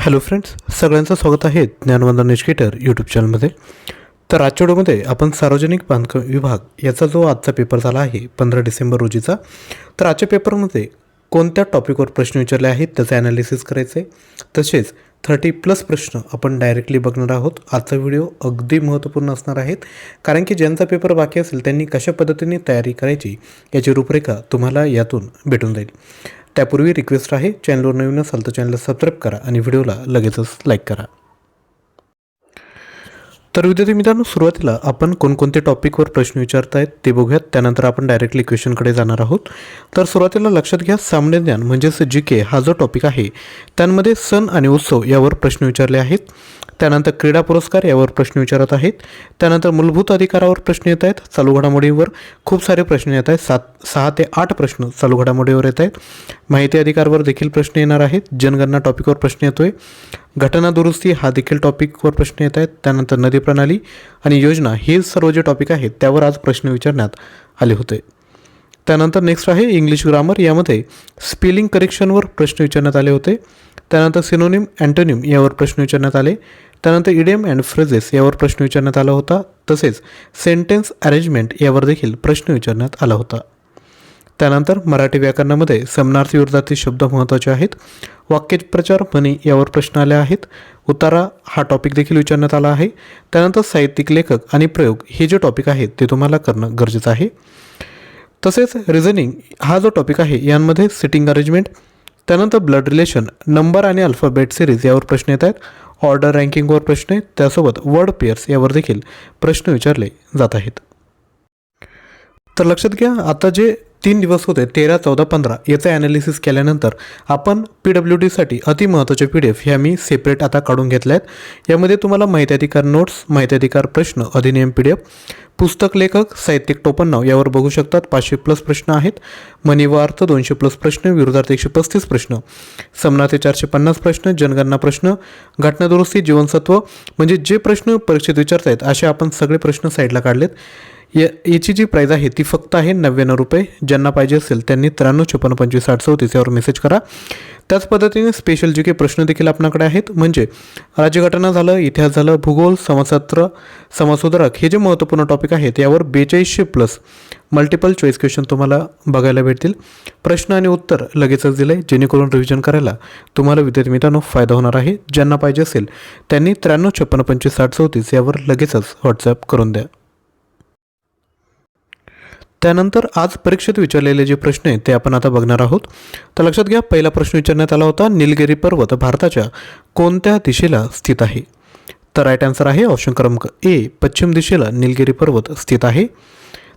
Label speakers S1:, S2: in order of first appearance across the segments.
S1: Hello friends सगळ्यांचं स्वागत आहे ज्ञानवंदन एज्युकेटर यूट्यूब चॅनलमध्ये तर आजच्या व्हिडिओमध्ये आपण सार्वजनिक बांधकाम विभाग याचा जो आजचा पेपर झाला आहे पंधरा डिसेंबर रोजीचा तर आजच्या पेपरमध्ये कोणत्या टॉपिकवर प्रश्न विचारले आहेत त्याचं ॲनालिसिस करायचं आहे तसेच थर्टी प्लस प्रश्न आपण डायरेक्टली बघणार आहोत. आजचा व्हिडिओ अगदी महत्त्वपूर्ण असणार आहेत. कारण की ज्यांचा पेपर बाकी असेल त्यांनी कशा पद्धतीने तयारी करायची याची रूपरेखा तुम्हाला यातून भेटून जाईल. त्यापूर्वी रिक्वेस्ट आहे चॅनलवर नवीन असाल तर चॅनलला सबस्क्राईब करा आणि व्हिडिओला लगेचच लाईक करा. तर विद्यार्थी मित्रांनो सुरुवातीला आपण कोणकोणते टॉपिकवर प्रश्न विचारत आहेत ते बघूयात. त्यानंतर आपण डायरेक्टली क्वेश्चनकडे जाणार आहोत. तर सुरुवातीला लक्षात घ्या सामान्य ज्ञान म्हणजेच जी के हा जो टॉपिक आहे त्यांमध्ये सण आणि उत्सव यावर प्रश्न विचारले आहेत. त्यानंतर क्रीडा पुरस्कार यावर प्रश्न विचारत आहेत. त्यानंतर मूलभूत अधिकारावर प्रश्न येत आहेत चालू घडामोडीवर खूप सारे प्रश्न येत आहेत. सात सहा ते आठ प्रश्न चालू घडामोडीवर येत आहेत. माहिती अधिकारवर देखील प्रश्न येणार आहेत. जनगणना टॉपिकवर प्रश्न येतो आहे घटना दुरुस्ती हा देखील टॉपिकवर प्रश्न येत आहेत. त्यानंतर नदी प्रणाली आणि योजना हे सर्व जे टॉपिक आहेत त्यावर आज प्रश्न विचारण्यात आले होते. त्यानंतर नेक्स्ट आहे इंग्लिश ग्रामर यामध्ये स्पेलिंग करेक्शनवर प्रश्न विचारण्यात आले होते. त्यानंतर सिनोनिम अँटोनिम यावर प्रश्न विचारण्यात आले. त्यानंतर इडियम अँड फ्रेजेस यावर प्रश्न विचारण्यात आला होता. तसेच सेंटेन्स अरेंजमेंट यावर देखील प्रश्न विचारण्यात आला होता. त्यानंतर मराठी व्याकरणामध्ये समनार्थी विरोधातील शब्द महत्त्वाचे आहेत. वाक्यप्रचार म्हणी यावर प्रश्न आले आहेत. उतारा हा टॉपिक देखील विचारण्यात आला आहे. त्यानंतर साहित्यिक लेखक आणि प्रयोग हे जे टॉपिक आहेत ते तुम्हाला करणं गरजेचं आहे. तसेच रिझनिंग हा जो टॉपिक आहे यांमध्ये सिटिंग अरेंजमेंट त्यानंतर ब्लड रिलेशन नंबर आणि अल्फाबेट सिरीज यावर प्रश्न येत आहेत. ऑर्डर रँकिंगवर प्रश्न आहेत. त्यासोबत वर्ड पेअर्स यावर देखील प्रश्न विचारले जात आहेत. तर लक्षात घ्या आता जे तीन दिवस होते तेरा चौदा पंधरा याचं ॲनालिसिस केल्यानंतर आपण पी डब्ल्यू डीसाठी अतिमहत्त्वाचे पी डी एफ ह्या मी सेपरेट आता काढून घेतल्या आहेत. यामध्ये तुम्हाला माहिती अधिकार नोट्स माहितीधिकार प्रश्न अधिनियम पी डी एफ पुस्तक लेखक साहित्यिक टोपणनाव यावर बघू शकतात. पाचशे प्लस प्रश्न आहेत. मनी व अर्थ दोनशे प्लस प्रश्न विरोधार्थ एकशे पस्तीस प्रश्न समनाथे चारशे पन्नास प्रश्न जनगणना प्रश्न घटनादुरुस्ती जीवनसत्व म्हणजे जे प्रश्न परीक्षेत विचारत आहेत असे आपण सगळे प्रश्न साईडला काढलेत. या याची जी प्राईज आहे ती फक्त आहे नव्याण्णव रुपये. ज्यांना पाहिजे असेल त्यांनी त्र्याण्णव छप्पन्न पंचवीस साठ चौतीस यावर मेसेज करा. त्याच पद्धतीने स्पेशल जे काही प्रश्न देखील आपल्याकडे आहेत म्हणजे राज्यघटना झालं इतिहास झालं भूगोल समाजशास्त्र समाजसुधारक हे जे महत्त्वपूर्ण टॉपिक आहेत यावर बेचाळीसशे प्लस मल्टिपल चॉईस क्वेश्चन तुम्हाला बघायला भेटतील. प्रश्न आणि उत्तर लगेचच दिलं आहे जेणेकरून रिव्हिजन करायला तुम्हाला विद्यार्थी मित्रांनो फायदा होणार आहे. ज्यांना पाहिजे असेल त्यांनी त्र्याण्णव छप्पन्न पंचवीस साठ चौतीस यावर लगेचच व्हॉट्सअप करून द्या. त्यानंतर आज परीक्षेत विचारलेले जे प्रश्न आहेत ते आपण आता बघणार आहोत. तर लक्षात घ्या पहिला प्रश्न विचारण्यात आला होता निलगिरी पर्वत भारताच्या कोणत्या दिशेला स्थित आहे? तर राईट आन्सर आहे ऑप्शन क्रमांक ए पश्चिम दिशेला निलगिरी पर्वत स्थित आहे.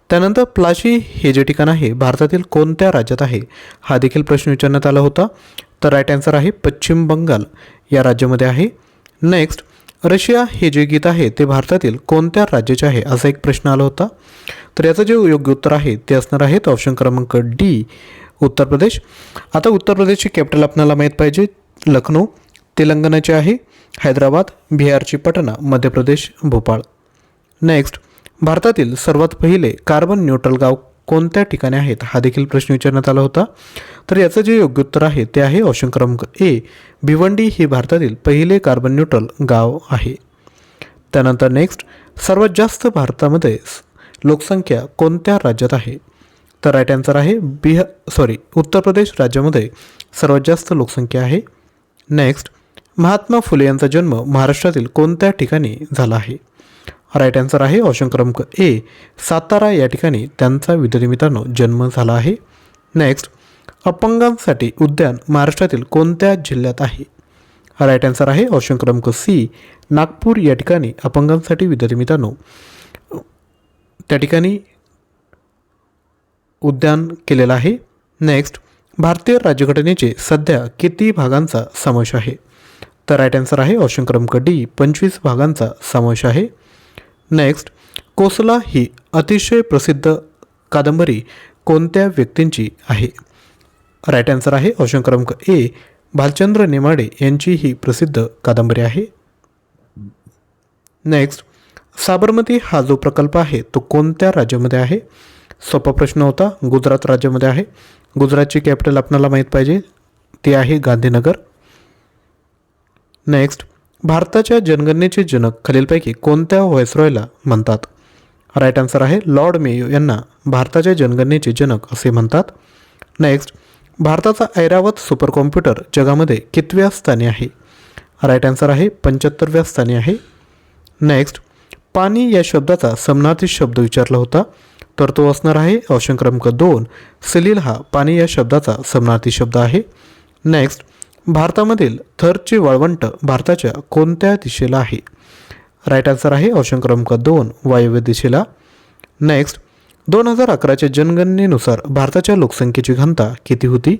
S1: त्यानंतर प्लाशी हे जे ठिकाण आहे भारतातील कोणत्या राज्यात आहे? हा देखील प्रश्न विचारण्यात आला होता. तर राईट आन्सर आहे पश्चिम बंगाल या राज्यामध्ये आहे. नेक्स्ट रशिया हे जे गीत आहे ते भारतातील कोणत्या राज्याचे आहे? असा एक प्रश्न आला होता. तर याचं जे योग्य उत्तर आहे ते असणार आहे तो ऑप्शन क्रमांक डी उत्तर प्रदेश. आता उत्तर प्रदेशची कॅपिटल आपल्याला माहीत पाहिजे लखनौ तेलंगणाची आहे हैदराबाद बिहारची पटना मध्य प्रदेश भोपाळ. नेक्स्ट भारतातील सर्वात पहिले कार्बन न्यूट्रल गाव कोणत्या ठिकाणी आहेत? हा देखील प्रश्न विचारण्यात आला होता. तर याचं जे योग्य उत्तर आहे ते आहे ऑप्शन क्रमांक ए भिवंडी हे भारतातील पहिले कार्बन न्यूट्रल गाव आहे. त्यानंतर नेक्स्ट सर्वात जास्त भारतामध्ये लोकसंख्या कोणत्या राज्यात आहे? तर राईट आन्सर आहे बिह सॉरी उत्तर प्रदेश राज्यामध्ये सर्वात जास्त लोकसंख्या आहे. नेक्स्ट महात्मा फुले यांचा जन्म महाराष्ट्रातील कोणत्या ठिकाणी झाला आहे? राईट आन्सर आहे ऑप्शन क्रमांक ए सातारा या ठिकाणी त्यांचा विद्यार्थी मित्रांनो जन्म झाला आहे. नेक्स्ट अपंगांसाठी उद्यान महाराष्ट्रातील कोणत्या जिल्ह्यात आहे? राईट आन्सर आहे ऑप्शन क्रमांक सी नागपूर या ठिकाणी अपंगांसाठी विद्यार्थी मित्रांनो त्या ठिकाणी उद्यान केलेलं आहे. नेक्स्ट भारतीय राज्यघटनेचे सध्या किती भागांचा समावेश आहे? तर राईट आन्सर आहे ऑप्शन क्रमांक डी पंचवीस भागांचा समावेश आहे. नेक्स्ट कोसला ही अतिशय प्रसिद्ध कादंबरी कोणत्या व्यक्तींची आहे? राईट आन्सर आहे ऑप्शन क्रमांक ए भालचंद्र नेमाडे यांची ही प्रसिद्ध कादंबरी आहे. नेक्स्ट साबरमती हा जो प्रकल्प आहे तो कोणत्या राज्यामध्ये आहे? सोपा प्रश्न होता गुजरात राज्यामध्ये आहे. गुजरातची कॅपिटल आपल्याला माहीत पाहिजे ती आहे गांधीनगर. नेक्स्ट भारताच्या जनगणनेचे जनक खालीलपैकी कोणत्या व्हायसरॉयला म्हणतात? राईट आन्सर आहे लॉर्ड मेयो यांना भारताच्या जनगणनेचे जनक असे म्हणतात. नेक्स्ट भारताचा ऐरावत सुपर कॉम्प्युटर जगामध्ये कितव्या स्थानी आहे? राईट आन्सर आहे पंच्याहत्तरव्या स्थानी आहे. नेक्स्ट पाणी या शब्दाचा समनार्थी शब्द विचारला होता तर तो असणार आहे ऑप्शन क्रमांक दोन. सलील हा पाणी या शब्दाचा समनार्थी शब्द आहे. नेक्स्ट भारतामधील थरची वाळवंट भारताच्या कोणत्या दिशेला आहे? राईट आन्सर आहे ऑप्शन क्रमांक दोन वायव्य दिशेला. नेक्स्ट दोन हजार अकराच्या जनगणनेनुसार भारताच्या लोकसंख्येची घनता किती होती?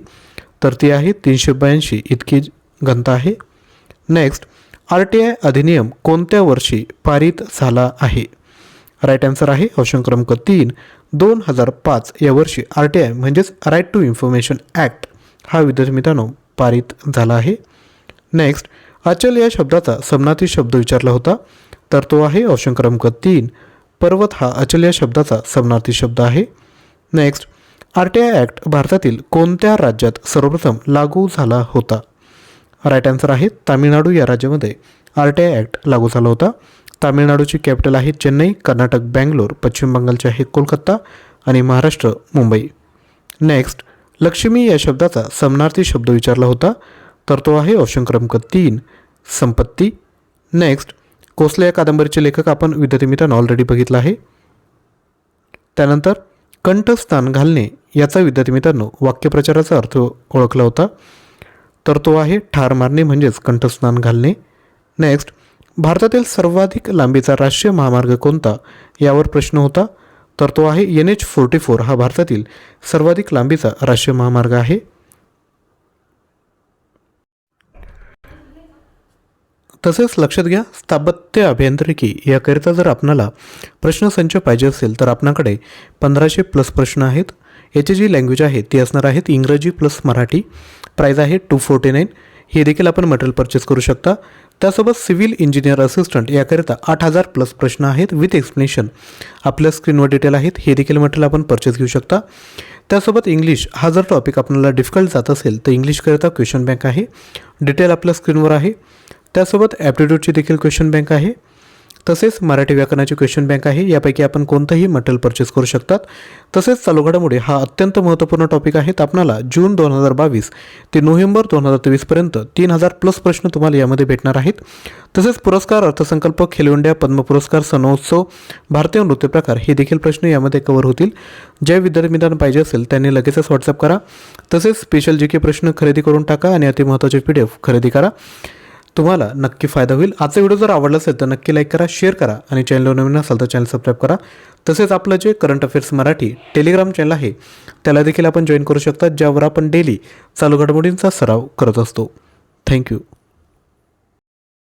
S1: तर ती आहे तीनशे ब्याऐंशी इतकी घनता आहे. नेक्स्ट आर टी आय अधिनियम कोणत्या वर्षी पारित झाला आहे? राईट आन्सर आहे ऑप्शन क्रमांक तीन दोन हजार पाच या वर्षी आर टी आय म्हणजेच राईट टू इन्फॉर्मेशन ॲक्ट हा विद्यार्थी मित्रांनो पारित झाला आहे. नेक्स्ट अचल या शब्दाचा समनाती शब्द विचारला होता. तर तो आहे ऑप्शन क्रमांक तीन. पर्वत हा अचल या शब्दाचा समनार्थी शब्द आहे. Next R T I act भारतातील कोणत्या राज्यात सर्वप्रथम लागू झाला होता? राईट आन्सर आहे तामिळनाडू या राज्यामध्ये आर टी आय ॲक्ट लागू झाला होता. तामिळनाडूची कॅपिटल आहे चेन्नई कर्नाटक बँगलोर पश्चिम बंगालचे आहे कोलकाता आणि महाराष्ट्र मुंबई. नेक्स्ट लक्ष्मी या शब्दाचा समनार्थी शब्द विचारला होता. तर तो आहे ऑप्शन क्रमांक तीन. संपत्ती. नेक्स्ट कोसले या कादंबरीचे लेखक आपण विद्यार्थी मित्रांनो ऑलरेडी बघितला आहे. त्यानंतर कंठस्थान घालणे याचा विद्यार्थी मित्रांनो वाक्यप्रचाराचा अर्थ ओळखला होता. तर तो आहे ठार मारणे म्हणजेच कंठस्नान घालणे. नेक्स्ट भारतातील सर्वाधिक लांबीचा राष्ट्रीय महामार्ग कोणता? यावर प्रश्न होता. तर तो आहे एन एच फोर्टी फोर हा भारतातील सर्वाधिक लांबीचा राष्ट्रीय महामार्ग आहे. तसेच लक्षात घ्या स्थापत्य अभियांत्रिकी याकरिता जर आपणाला प्रश्नसंच पाहिजे असेल तर आपणाकडे पंधराशे प्लस प्रश्न आहेत. याची जी लँग्वेज आहे ती असणार आहेत इंग्रजी प्लस मराठी. प्राईज आहे टू फोर्टी नाईन. हे देखील आपण मटेरियल परचेस करू शकता. त्यासोबत सिव्हिल इंजिनियर असिस्टंट याकरिता आठ हजार प्लस प्रश्न आहेत विथ एक्सप्लेनेशन आपल्या स्क्रीनवर डिटेल आहेत हे देखील मटेरियल आपण परचेस घेऊ शकता. त्यासोबत इंग्लिश हा जर टॉपिक आपल्याला डिफिकल्ट जात असेल तर इंग्लिशकरिता क्वेश्चन बँक आहे. डिटेल आपल्या स्क्रीनवर आहे. त्यासोबत ॲप्टिट्यूडची देखील क्वेश्चन बँक आहे. तसेच मराठी व्याकरणाची क्वेश्चन बँक आहे. यापैकी आपण कोणतंही मटेरियल परचेस करू शकतात. तसेच चालू घडामोडी हा अत्यंत महत्त्वपूर्ण टॉपिक आहे. आपणाला जून दोन हजार बावीस ते नोव्हेंबर दोन हजार तेवीसपर्यंत तीन हजार प्लस प्रश्न तुम्हाला यामध्ये भेटणार आहेत. तसेच पुरस्कार अर्थसंकल्प खेलो इंडिया पद्म पुरस्कार सणोत्सव भारतीय नृत्यप्रकार हे देखील प्रश्न यामध्ये कव्हर होतील. ज्या विद्यार्थी मित्रांना पाहिजे असेल त्यांनी लगेचच व्हॉट्सअप करा. तसेच स्पेशल जी के प्रश्न खरेदी करून टाका आणि अतिमहत्त्वाचे पी डी एफ खरेदी करा. तुम्हाला नक्की फायदा होईल. आजचा व्हिडिओ जर आवडला असेल तर नक्की लाईक करा शेअर करा आणि चॅनलवर नवीन असाल तर चॅनल सबस्क्राईब करा. तसेच आपलं जे current affairs Marathi Telegram channel आहे त्याला देखील आपण जॉईन करू शकता ज्यावर आपण डेली चालू घडामोडींचा सराव करत असतो. थँक्यू